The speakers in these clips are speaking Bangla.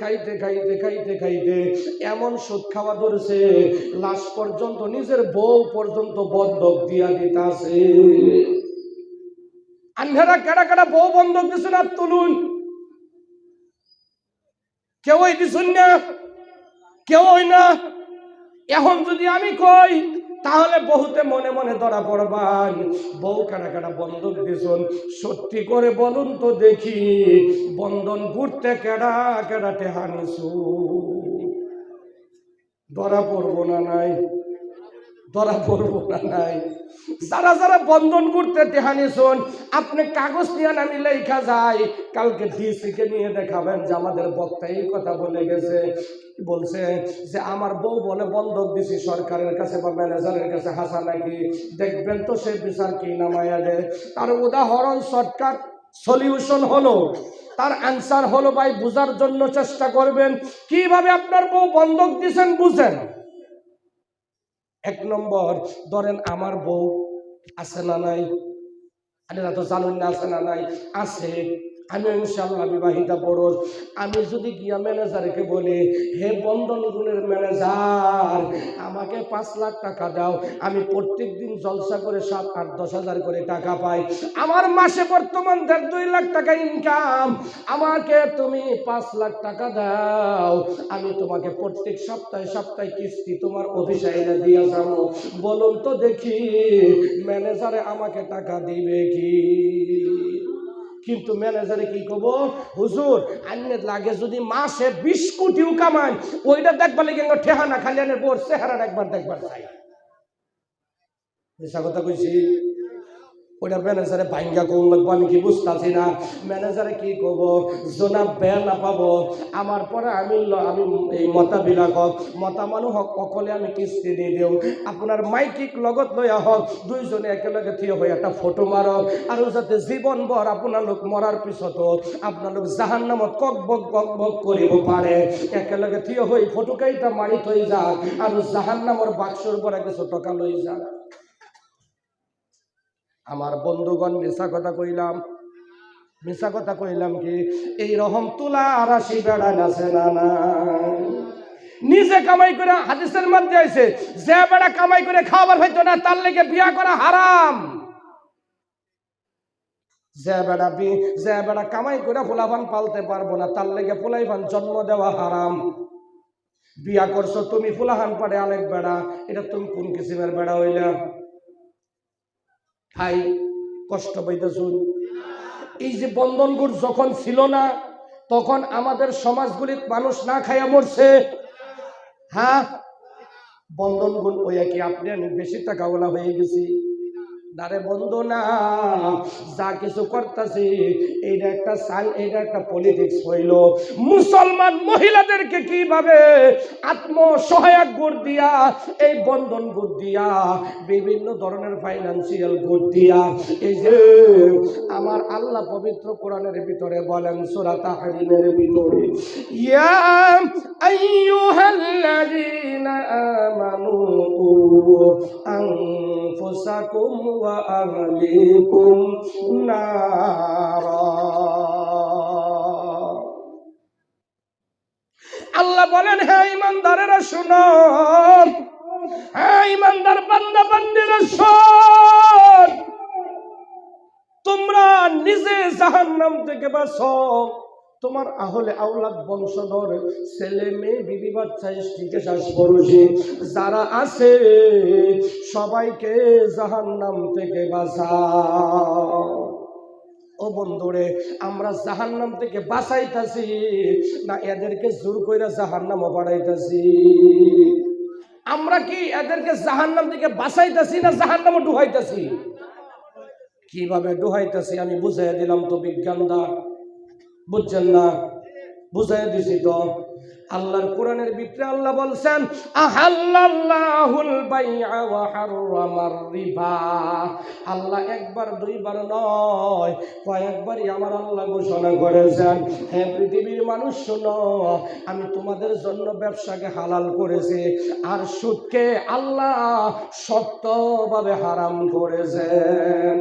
খাইতে খাইতে খাইতে খাইতে এমন সুদ খাওয়া ধরেছে, লাশ পর্যন্ত, নিজের বউ পর্যন্ত বন্ধক দিয়া দিতাছে। আন্ধারা কেডা কেডা বউ বন্ধক দিছে না তুলুন? কেউই দিছুন না, কেউই না। এখন যদি আমি কই তাহলে বহুতে মনে মনে ধরা পড়বান। বউ কাটা কাটা বন্ধন দিছুন সত্যি করে বলুন তো দেখি, বন্ধন ঘুরতে কেডা কেডাতে হানিছু ধরা পড়ব না নাই। ধরা পড়ব না নাই। যারা যারা বন্ধন করতে টেহানি শোন, আপনি কাগজ নিয়ে আমি লেখা যাই কালকে ডিসিকে নিয়ে দেখাবেন যে আমাদের বক্তা এই কথা বলে গেছে। বলছে যে, আমার বউ বলে বন্ধক দিছি সরকারের কাছে বা ম্যানেজারের কাছে, হাসা নাকি? দেখবেন তো সে বিচার কি নামায়া দেয় তার উদাহরণ, শর্টকাট সলিউশন হলো। তার অ্যান্সার হলো, ভাই, বুঝার জন্য চেষ্টা করবেন। কীভাবে আপনার বউ বন্ধক দিছেন বুঝেন? এক নম্বর, ধরেন আমার বউ আছে না নাই? আরে না তো জানুন না আছে না নাই? আছে। আমি ইনশাল্লাহ বিবাহিতা পুরুষ, আমি যদি গিয়া ম্যানেজারকে বলি, হে বন্ধন গুণের ম্যানেজার, আমাকে পাঁচ লাখ টাকা দাও, আমি প্রত্যেক দিন জলসা করে সাত আট দশ হাজার করে টাকা পাই। আমার মাসে বর্তমান দেড় দুই লাখ টাকা ইনকাম আমাকে তুমি পাঁচ লাখ টাকা দাও। আমি তোমাকে প্রত্যেক সপ্তাহে সপ্তাহে কিস্তি তোমার অফিসে এনে দিয়ে যাব। বলুন তো দেখি, ম্যানেজারে আমাকে টাকা দিবে কি? কিন্তু ম্যানেজারে কি কব হুজুর আন্নে লাগে যদি মাসে বিশ কোটিও কামান ওইটা দেখবার লেগে ঠেহানা খালি আনের বোর চেহারা একবার দেখবার চাই। কথা কইছি? ওইটা ম্যানেজারে ভাঙ্গা কোন লাগবো, আমি কি বুঝতেছি না? ম্যানেজারে কি কব জোনা বেয়া না পাবো? আমার পরে আমি আমি এই মতা বিলাক হক মতা মানুহ হক অকলে আমি কিস্তি দি দিওঁ। আপোনাৰ মাইকিক লগত লৈ আহক দুইজনে একেলগে থিয় হৈ এটা ফটো মাৰক। আৰু যাতে জীৱনভৰ আপোনালোক মৰাৰ পিছতো আপোনালোক জাহান নামত কক বক কক বক কৰিব পাৰে। একেলগে থিয় হৈ ফটো কেইটা মাৰি থৈ যাওক আৰু জাহান নামৰ বাক্সৰ পৰা কিছু টকা লৈ যাওক। আমার বন্ধুগণ মিশা কথা কইলাম। মিশা কথা কইলাম কি? এই রকম তুলা রাশি বেড়া আছে না না। নিজে কামাই করে হাদিসের মধ্যে আছে যে বেড়া কামাই করে খাবার হইতো না, তার লেগে বিয়া করা হারাম। যে বেড়া বি, যে বেড়া কামাই করে ফুলাভান পালতে পারব না, তার লেগে ফুলাইভান জন্ম দেওয়া হারাম। বিয়া করছ, তুমি ফুলাহান পারে আলেক বেড়া, এটা তুমি কোন কিসিমের বেড়া হইলা? ভাই কষ্ট পাইতেছুন। এই যে বন্ধনগুড় যখন ছিল না, তখন আমাদের সমাজগুলির মানুষ না খাইয়া মরছে। হ্যাঁ? বন্ধনগুণ ওই কি আপনি আমি বেশি টাকাওয়ালা হয়ে গেছি। দারে বন্ধ না যা কিছু করতেছি, এইটা একটা সাল এইটা একটা পলিটিক্স হইল। মুসলমান মহিলাদেরকে কীভাবে আত্মসহায়ক গুড় দিয়া, এই বন্ধন গুড় দিয়া, বিভিন্ন ধরনের ফাইন্যান্সিয়াল গুড় দিয়া, এই যে আমার আল্লাহ পবিত্র কোরআনের ভিতরে বলেন সূরা তাহরিমের ভিতরে, ইয়া আইয়ুহাল্লাযীনা আমানু আনফুসাকুম আহলিকুম নারা আল্লাহ বলেন হ্যাঁ ইমানদারেরা, শোনো। হ্যাঁ ইমানদার বান্দা, বান্দিরা, শোন। তোমরা নিজে জাহান্নাম থেকে বাঁচো। তোমার আহলে আওলাদ বংশধর ছেলে মেয়ে, বিবি বাচ্চা স্ত্রীকে শ্বাস পড়ুছি যারা আছে, সবাইকে জাহান্নাম থেকে বাঁচাও। ও বন্ধুরে, আমরা জাহান্নাম থেকে বাঁচাইতাছি, না এদেরকে জোর কইরা জাহান্নামও বাড়াইতাছি আমরা কি এদেরকে জাহান্নাম থেকে বাঁচাইতাছি না জাহান্নামও ডুহাইতাছি কীভাবে ডুহাইতাছি আমি বুঝাই দিলাম তো বিজ্ঞানদা। বুঝছেন না? বুঝাই দিছি তো। আল্লাহর কোরআনের ভিতরে আল্লাহ বলছেন আল্লাহ একবার দুইবার নয়, কয়েকবারই আমার আল্লাহ ঘোষণা করেছেন, হে পৃথিবীর মানুষ, শোনো, আমি তোমাদের জন্য ব্যবসাকে হালাল করেছি, আর সুদকে আল্লাহ শক্তভাবে হারাম করেছেন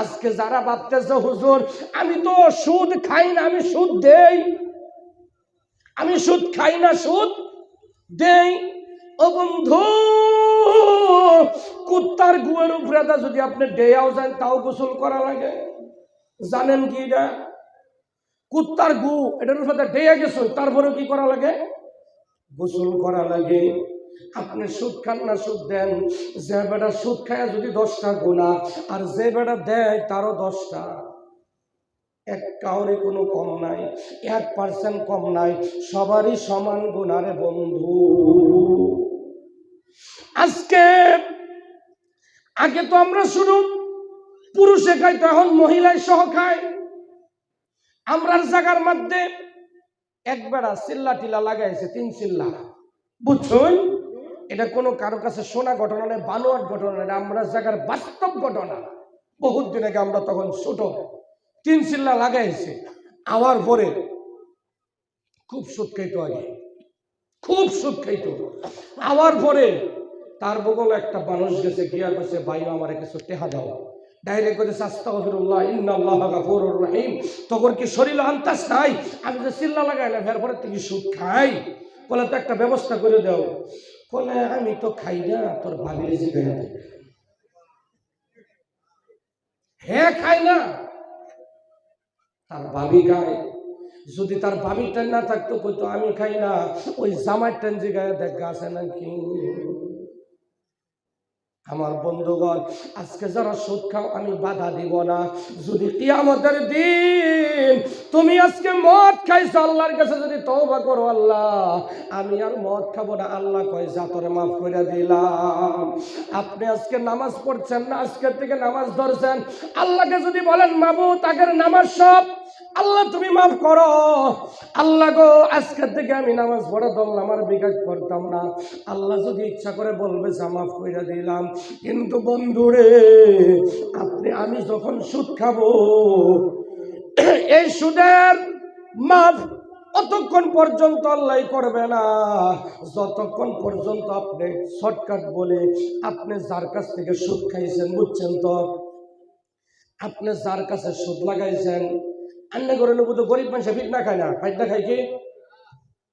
আজকে যারা ভাবতেছে, হুজুর, আমি তো সুদ খাই না, আমি সুদ দেই। আমি সুদ খাই না, সুদ দেই। ও বন্ধু, কুত্তার গুয়ের উপরে যদি আপনি ডেয়াও যান, তাও গোসল করা লাগে। জানেন কি এটা? কুত্তার গু, এটার উপরে ডেয়া গেছো তারপরেও কি করা লাগে? গোসল করা লাগে। আপনি সুদ খান না, সুদ দেন। যে বেটা সুদ খায় যদি দশটা গোনা, আর যে বেটা দেয়, তারও দশটা। এক কাউরে কোনো কম নাই এক পার্সেন্ট কম নাই সবারই সমান গুণারে বন্ধু। আজকে আগে তো আমরা শুরু পুরুষে খাই তো এখন মহিলায় সহ খায় আমরার জায়গার মধ্যে এক বেড়া চিল্লা টিল্লা লাগাইছে তিন চিল্লা। বুঝছুন এটা কোনো কারও কাছে শোনা ঘটনা নয় বানোয়াট ঘটনা নয়, আমরা জায়গার বাস্তব ঘটনা। বহুত দিন আগে আমরা তখন ছোট। তিন চিল্লা লাগাইছে। আওয়ার পরে খুব সুদ খাইতো আগে। খুব সুদ খাইতো। আওয়ার পরে তার বগল একটা মানুষ গেছে গিয়া গেছে ভাই, আমার কিছু টেহা দাও। তখন কি আমি লাগাইলাম তুমি খাই? বলে, তো একটা ব্যবস্থা করে দাও। বলে, আমি তো খাই না, তোর ভাবির হ্যাঁ খাই না। তার ভাবি খায় যদি তার ভাবির টান না থাকতো, কইতো, আমি খাই না। ওই জামার টান গায়ে দেখা আছে নাকি। আমার বন্ধুগণ, আজকে যারা সুদ খাও, আমি বাধা দিব না। যদি কিয়ামতের দিন তুমি আজকে মদ খাইছো, আল্লাহর কাছে যদি তওবা করো, আল্লাহ, আমি আর মদ খাব না। আল্লাহ কয়, যা তোরে মাফ করে দিলাম। আপনি আজকে নামাজ পড়ছেন না আজকের থেকে নামাজ ধরছেন। আল্লাহকে যদি বলেন মাবুত আগের নামাজ সব আল্লাহ, তুমি মাফ করো। আল্লাহ গো আজকের থেকে আমি নামাজ পড়ে ধরলাম আর বিকাশ করতাম না। আল্লাহ যদি ইচ্ছা করে বলবে, যা মাফ করে দিলাম। কিন্তু বন্ধুরে, আপনি, আমি যখন সুদ খাব, এই সুদের মাফ অতক্ষণ পর্যন্ত আল্লাহ করবে না। যতক্ষণ পর্যন্ত আপনি শর্টকাট বলে আপনি যার কাছ থেকে সুদ খাইছেন, বুঝছেন তো? আপনি যার কাছে সুদ লাগাইছেন আন্না করে নেব তো গরিব মানুষ ফিট না খায় না ফাইট না খায় কি?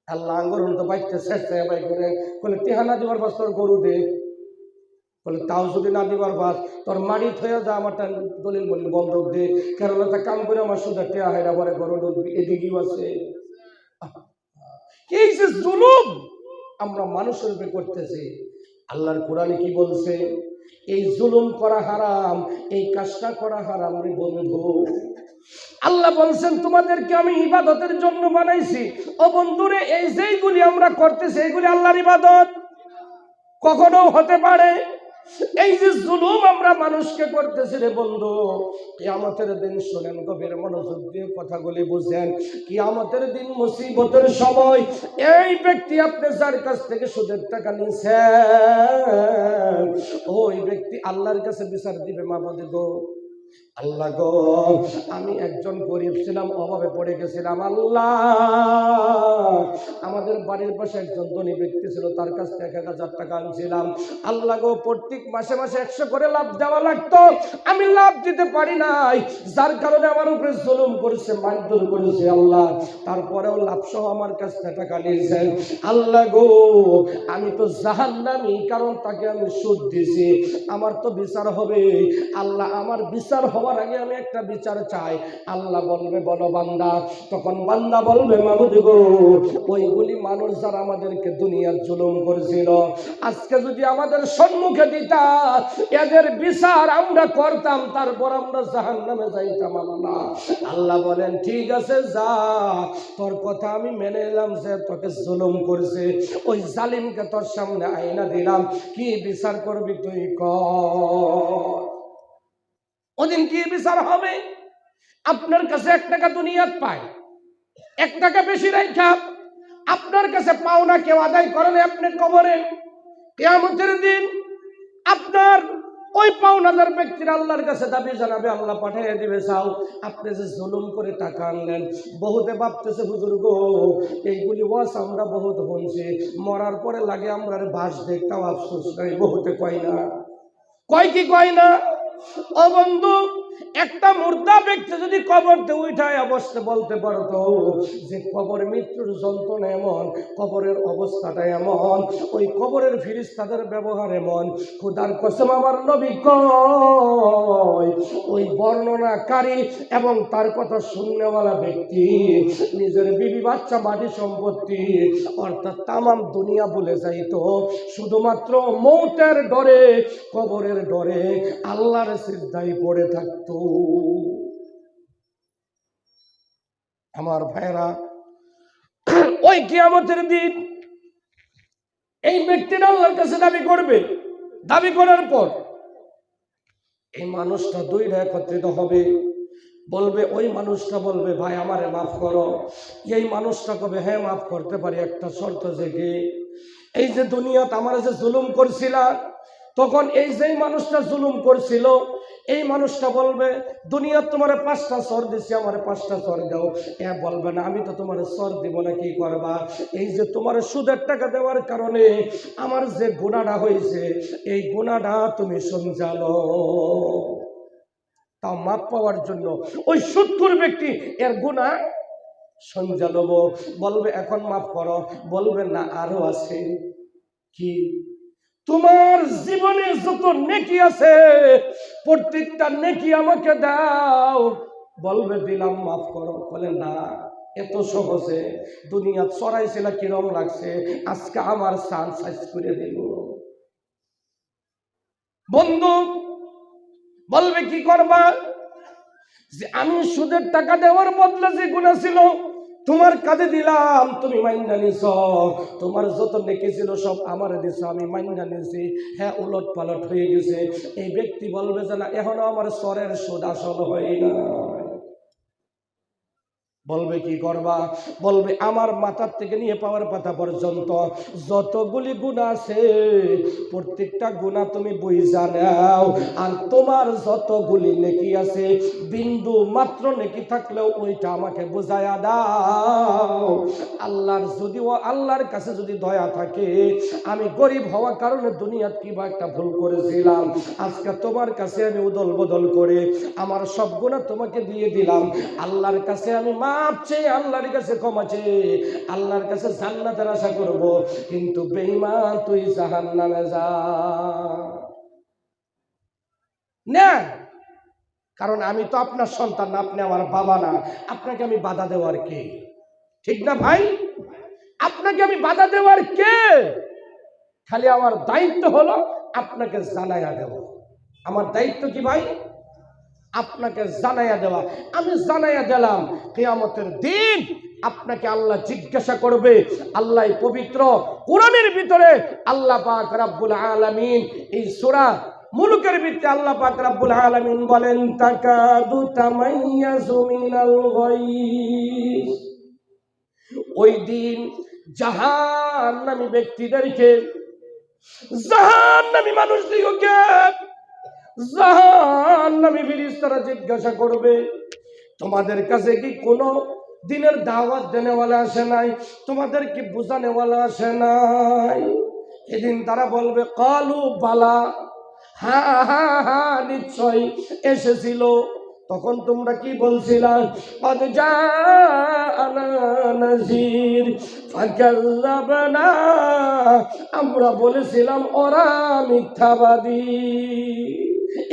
আল্লাহ আঙ্গুর তো বাইকতে শেষ থেকে বাই করে। বলে টিহা না দিবার পাস তোর গরু দে। বলে তাও যদি না দিবার পাস, তোর মারি থয়ে যা, আমার টা দলিল বলিল বন্ধক দে। কারণ একটা কাম করে আমার সুদা টেয়া না, পরে গরু ডুববি এদিকেও আছে। কি যে জুলুম? আমরা মানুষের উপরে করতেছি। আল্লাহর কোরআনে কি বলছে? এই জুলুম করা হারাম, এই কাজটা করা হারাম রে বন্ধু। আল্লাহ বলছেন, তোমাদেরকে আমি ইবাদতের জন্য বানাইছি। ও বন্ধুরে, এই যেইগুলি আমরা করতেছি এইগুলি আল্লাহর ইবাদত। কখনো হতে পারে এই যে জুলুম আমরা মানুষকে করতেছি রে বন্ধু, কিয়ামতের দিন শোনেন গভীর মনোযোগ দিয়ে কথাগুলি বুঝেন। কিয়ামতের দিন মুসিবতের সময় এই ব্যক্তি আপনি যার কাছ থেকে সুদের টাকা নিছেন, ওই ব্যক্তি আল্লাহর কাছে বিচার দিবে, মাবদি গো। আল্লাহ গো, আমি একজন গরিব ছিলাম, অভাবে পড়ে গেছিলাম, আল্লাহ। আমাদের বাড়ির পাশে একজন ধনী ব্যক্তি ছিল, তার কাছ থেকে এক হাজার টাকা আনছিলাম। আল্লাহ গো, প্রত্যেক মাসে মাসে একশো করে লাভ দেওয়া লাগতো। আমি লাভ দিতে পারি নাই। যার কারণে আমার উপরে জুলুম করেছে, মারধর করেছে আল্লাহ। তারপরেও লাভ সহ আমার কাছ থেকে টাকা নিয়েছেন আল্লাহ গো, আমি তো জাহান্নামি, কারণ তাকে আমি সুদ দিয়েছি। আমার তো বিচার হবে। আল্লাহ, আমার বিচার হওয়ার আগে আমি একটা বিচার চাই। আল্লাহ বলবে, বলো বান্দা। তখন বান্দা বলবে, মামুদ ওইগুলি মানুষ যারা আমাদেরকে দুনিয়ার জুলুম করেছিল, আজকে যদি আমাদের সম্মুখে দিতা, এদের বিচার আমরা করতাম, তারপর আমরা জাহান নামে যাইতাম আল্লাহ আল্লাহ বলেন, ঠিক আছে, যা। তোর কথা আমি মেনে নিলাম যে তোকে জুলুম করছে। ওই জালিমকে তোর সামনে আইনা দিলাম। কি বিচার করবি তুই কর। ওদিন কি বিচার হবে? আপনার কাছে এক টাকা দুনিয়াত পায়। এক টাকা বেশি রাখা আপনার কাছে পাওনা কেউ আদায় করেন আপনি কবরে। কেয়ামতের দিন আপনার ওই পাওনাদার ব্যক্তির আল্লাহর কাছে দাবি জানাবে, আল্লাহ পাঠিয়ে দিবে চাও আপনি যে জুলুম করে টাকা আনলেন, বহুতে ভাবতেছে হুজুর গো, এইগুলি ওয়াস আমরা বহুত শুনছি। মরার পরে লাগে আমরা বাস দেখতাম আফসোস নাই, বহুতে কয় না? কয় কি কয় না? ও বন্ধু একটা মুর্দা ব্যক্তি যদি কবরতে উঠায় অবস্থা বলতে পারতো যে কবর মৃত্যুর যন্ত্রণা এমন, কবরের অবস্থাটা এমন, ওই কবরের ফিরিস্তাদের ব্যবহার এমন। খুদার কসম আমার নবী কয়, ওই বর্ণনাকারী এবং তার কথা শুননেওয়ালা ব্যক্তি, নিজের বিবি বাচ্চা মাটি সম্পত্তি, অর্থাৎ তামাম দুনিয়া বলে যাইতো শুধুমাত্র মৌতের ডরে, কবরের ডরে আল্লাহর সিদ্ধাই পড়ে থাকতো। আমার ভাইরা ওই কিয়ামতের দিন এই ব্যক্তিটা আল্লাহর কাছে দাবি করবে। দাবি করার পর এই মানুষটা দুইটা একত্রিত হবে। বলবে, ওই মানুষটা বলবে, ভাই, আমারে মাফ করো। এই মানুষটা কবে হ্যাঁ মাফ করতে পারি, একটা শর্ত জেগে এই যে দুনিয়াতে আমার যে জুলুম করছিলা, তখন এই যেই মানুষটা জুলুম করছিল এই মানুষটা বলবে দুনিয়া তোমার পাঁচটা সর দিছি, আমার পাঁচটা সর দাও। এ বলবে না, আমি তো তোমার সর দিব না, কি করবা? এই যে তোমার সুদের টাকা দেওয়ার কারণে আমার যে গুণাটা হয়েছে, এই গুণাটা তুমি সঞ্চালো তাও মাপ পাওয়ার জন্য ওই সুৎকুর ব্যক্তি এর গুণা সঞ্জালব বলবে, এখন মাফ করো। বলবে, না, আরও আছে। কি? তোমার জীবনে যত নেকি আছে, প্রত্যেকটা নেকি আমাকে দাও। বলবে, দিলাম, মাফ করো। বলে, না, এত সহজে দুনিয়া চড়াইছিল কিরম লাগছে? আজকে আমার সান সাইজ করে দিল বন্ধু, বলবে, কি করবা? যে আমি সুদের টাকা দেওয়ার বদলে যে গুণা ছিল তোমার কাজে দিলাম, তুমি মাইন্ডা নিছ। তোমার যত নেকি ছিল সব আমার দিছ আমি মাইন্ডা নিছি হ্যাঁ উলট পালট হয়ে গেছে। এই ব্যক্তি বলবে যে না, এখনও আমার স্বরের সুদ হয় না। বলবে কি করবা? বলবে, আমার মাথার থেকে নিয়ে পাওয়ার পাতা পর্যন্ত যতগুলি গুণা আছে, প্রত্যেকটা গুণা তুমি বুঝা নাও। আর তোমার যতগুলি নেকি আছে, বিন্দু মাত্র নেকি থাকলেও ওইটা আমাকে বুঝায়া দাও। আল্লাহর যদিও আল্লাহর কাছে যদি দয়া থাকে, আমি গরিব হওয়ার কারণে দুনিয়াত কিবা একটা ভুল করেছিলাম। আজকে তোমার কাছে আমি উদল বদল করে আমার সব গুণা তোমাকে দিয়ে দিলাম। আল্লাহর কাছে আমি মাপ চেয়ে আল্লাহর কাছে ক্ষমা চেয়ে আল্লাহর কাছে জান্নাতের আশা করব, কিন্তু বেঈমান তুই জাহান্নামে যা। না! কারণ আমি তো আপনার সন্তান না, আপনি আমার বাবা না। আপনাকে আমি বাধা দেওয়ার কে? ঠিক না ভাই? আপনাকে আমি বাধা দেওয়ার কে? খালি আমার দায়িত্ব হলো আপনাকে জানাইয়া দেব আমার দায়িত্ব কি ভাই? আপনাকে জানাইয়া দেওয়া আমি জানাইয়া দিলাম, কেয়ামতের দিন আপনাকে আল্লাহ জিজ্ঞাসা করবে, আল্লাহ পবিত্র কোরআনের ভিতরে আল্লাহ পাক রাব্বুল আলামিন, এই সূরা মুলুকের ভিতরে আল্লাহ পাক রাব্বুল আলামিন বলেন, তাকাদু তামাইয়াজু মিনাল গায়ব ওই দিন জাহান্নামী ব্যক্তিদেরকে, জাহান্নামী মানুষদিগকে জাহান্নামী জিজ্ঞাসা করবে, তোমাদের কাছে কি কোনো দিনের দাওয়াত দেনেওয়ালা আসে নাই? তোমাদের কি বুঝানেওয়ালা আসে নাই? এদিন তারা বলবে, কালু, বালা, হা হা হা, নিশ্চয় এসেছিল। তখন তোমরা কি বলছিলাম আমরা বলেছিলাম, ওরা মিথ্যাবাদী।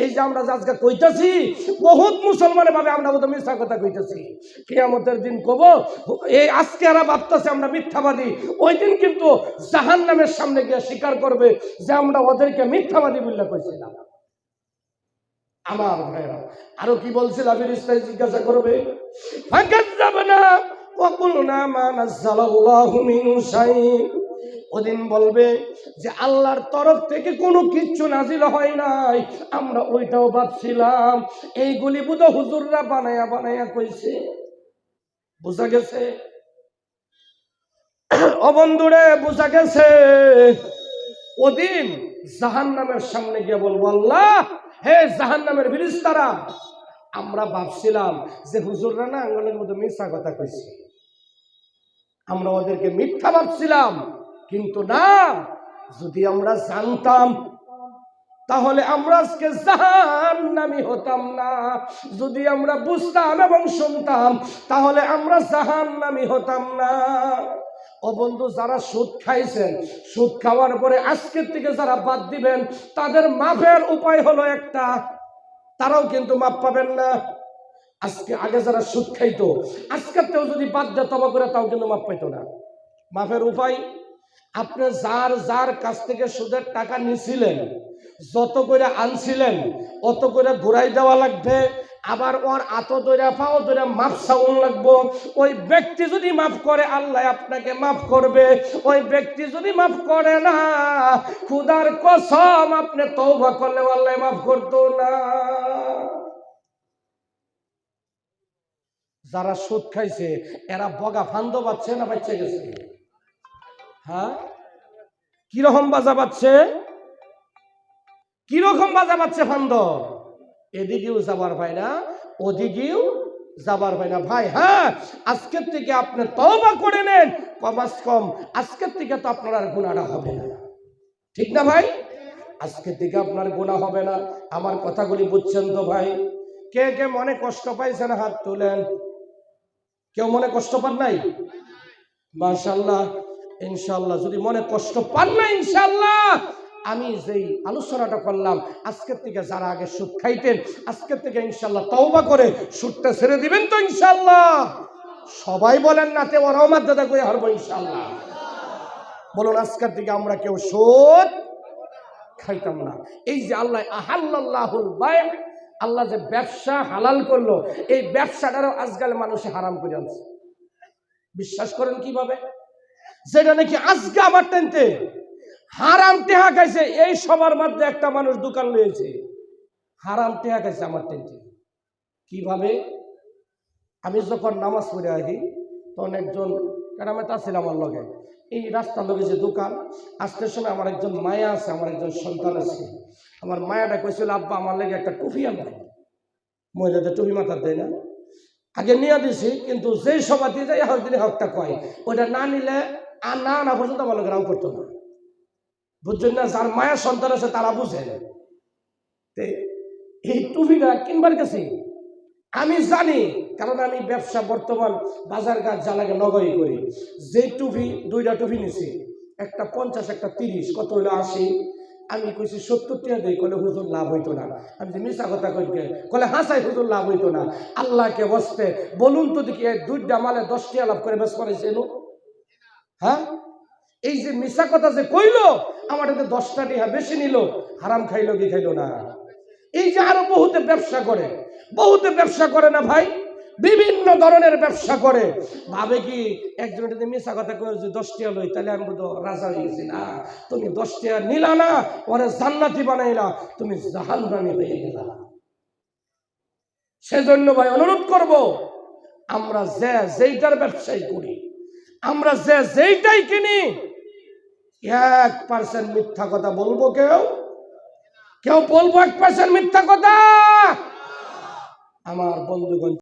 এই যে আমরা আজকে কইতাছি, বহুত মুসলমানের ভাবে আমরা বোধ মিথ্যা কথা কইতাছি। কেয়ামতের দিন কব, এই আজকে এরা ভাবতেছে আমরা মিথ্যাবাদী। ওই দিন কিন্তু জাহান নামের সামনে গিয়ে স্বীকার করবে যে আমরা ওদেরকে মিথ্যাবাদী বললে কইছিলাম। আমার ভাইরা আরও কি বলছিল ফিরিস্তাই জিজ্ঞাসা করবে? ফাকাজ্জাবনা ওয়া কুলনা মা নাযালাল্লাহু মিন শাইইন। ওদিন বলবে যে আল্লাহর তরফ থেকে কোনো কিচ্ছু নাজিল হয় নাই। আমরা ওইটাও ভাবছিলাম এইগুলি বুধ হুজুররা বানায়া বানায়া কইছে। বুঝা গেছে? অবন্ধুরে বুঝা গেছে? ওদিন জাহান নামের সামনে গিয়ে বলব, আল্লাহ, হে জাহান নামের ফিরিস্তারা আমরা ভাবছিলাম যে হুজুররা না আঙ্গলের মধ্যে মিথ্যা কথা কইছে। আমরা ওদেরকে মিথ্যা ভাবছিলাম। কিন্তু না, যদি আমরা জানতাম, তাহলে আমরা আজকে জাহান নামি হতাম না। যদি আমরা বুঝতাম এবং শুনতাম, তাহলে আমরা জাহান নামি হতাম না। ও বন্ধু, যারা সুদ খাইছেন, সুদ খাওয়ার পরে আজকের থেকে যারা বাদ দিবেন, তাদের মাফের উপায় হলো একটা, তারাও কিন্তু মাপ পাবেন না। আজকে আগে যারা সুদ খাইতো, আজকের তেও যদি বাদ দেয়, তবা করে তাও কিন্তু মাপ পাইতো না। মাফের উপায় আপনি যার যার কাছ থেকে সুদের টাকা নিছিলেন, যত করে আনছিলেন, অত করে ঘুরাই দেওয়া লাগবে, আবার ওর আত দইরা পাও দইরা মাপ চাউন লাগবো। ওই ব্যক্তি যদি মাফ করে, আল্লাহ আপনাকে মাফ করবে। ওই ব্যক্তি যদি মাফ করে না, খুদার কসম, আপনি তৌবা করলে আল্লাহ মাফ করতো না। যারা সুদ খাইছে, এরা বগা ফান্দ পাচ্ছে না বাচ্চা গেছে? হ্যাঁ? কীরকম বাজা পাচ্ছে কীরকম বাজা পাচ্ছে ফান্দ? এদিকেও যাবার ভাই না, ওদিকেও যাবার ভাই না। ভাই হ্যাঁ আজকের থেকে আপনি তওবা করে নেন, কমাস কম। আজকের থেকে তো আপনার আর গুণাটা হবে না। ঠিক না ভাই? আজকের থেকে আপনার গুণা হবে না। আমার কথাগুলি বুঝছেন তো ভাই? কে কে মনে কষ্ট পাইছেন হাত তুলেন? কেউ মনে কষ্ট পান নাই? মাশাল্লাহ ইনশাল্লাহ যদি মনে কষ্ট পান না ইনশাল্লাহ আমি যেই আলোচনাটা করলাম, আজকের থেকে যারা আগে সুদ খাইতেন, আজকের থেকে ইনশাল্লাহ তওবা করে সুদটা ছেড়ে দিবেন তো ইনশাল্লাহ সবাই বলেন না, তে ওরাও মাধ্যমে করে হারবো ইনশাল্লাহ বলুন, আজকের থেকে আমরা কেউ সুদ খাইতাম না। এই যে আল্লাহ আহাল্লাহুল আল্লাহ যে ব্যবসা হালাল করল, এই ব্যবসাটারও আজকাল মানুষে হারাম করে আনছে। বিশ্বাস করেন কীভাবে? যেটা নাকি আজকে আমার টেনতে। হারাম টেহা খাইছে, এই সবার মধ্যে একটা মানুষ দোকান লয়েছে হারাম টেহা খাইছে আমার টেনতে। কীভাবে? আমি যখন নামাজ পড়ে আসি তখন একজন গ্রামে তা ছিল আমার লগে। এই রাস্তার লগে যে দোকান আসতে সময় আমার একজন মায়া আছে, আমার একজন সন্তান আছে। আমার মায়াটা কইছিল, আব্বা, আমার লেগে একটা টুপি আনবে। মহিলাদের টুপি মাথার দেয় না। আগে নিয়ে দিছি, কিন্তু যেই সভাতে যাই হক দিনে হকটা কয়। ওটা না নিলে আর না না পর্যন্ত আমার লোকের করতো না। বুঝছেন না? যার মায়ের সন্তান আছে, তারা বুঝে তে, এই টুপিটা কিনবার কাছে আমি জানি, কারণ আমি ব্যবসা বর্তমান বাজার ঘাট জ্বালাকে নগরী করি। যে টুপি, দুইটা টুপি নিছি। একটা পঞ্চাশ, একটা তিরিশ, কত হইল আশি? আমি কইছি সত্তর টাকা দিই কলে হুজুর লাভ হইতো না। আমি যে মিশা কথা কইকে কলে হাসাই হুজুর লাভ হইতো না। আল্লাহকে বসতে বলুন তো দেখি দুইটা মালে দশ টাকা লাভ করে বেশ করেছে হ্যাঁ? এই যে মিশা কথা যে কইলো, আমার এতে দশটা টাকা বেশি নিল, হারাম খাইলো কি খাইলো না? এই যে আরও বহুতে ব্যবসা করে, বহুতে ব্যবসা করে না ভাই? বিভিন্ন ধরনের ব্যবসা করে। ভাবে কি একজন যদি মিশা কথা করে যে দশ টাকা লই, তাহলে আমি তো রাজা হয়ে গেছি না। তুমি দশ টাকা নিলা না ওরে জান্নাতি বানাইলা, তুমি জাহান্নামি হয়ে গেলা। সেজন্য ভাই অনুরোধ করব, আমরা যে, যেইটার ব্যবসায় করি আমরা যে যেইটাই কিনি, এক পার্সেন্ট মিথ্যা কথা বলব কেউ? কেউ বলব এক পার্সেন্ট মিথ্যা কথা? আমার বন্ধুগণ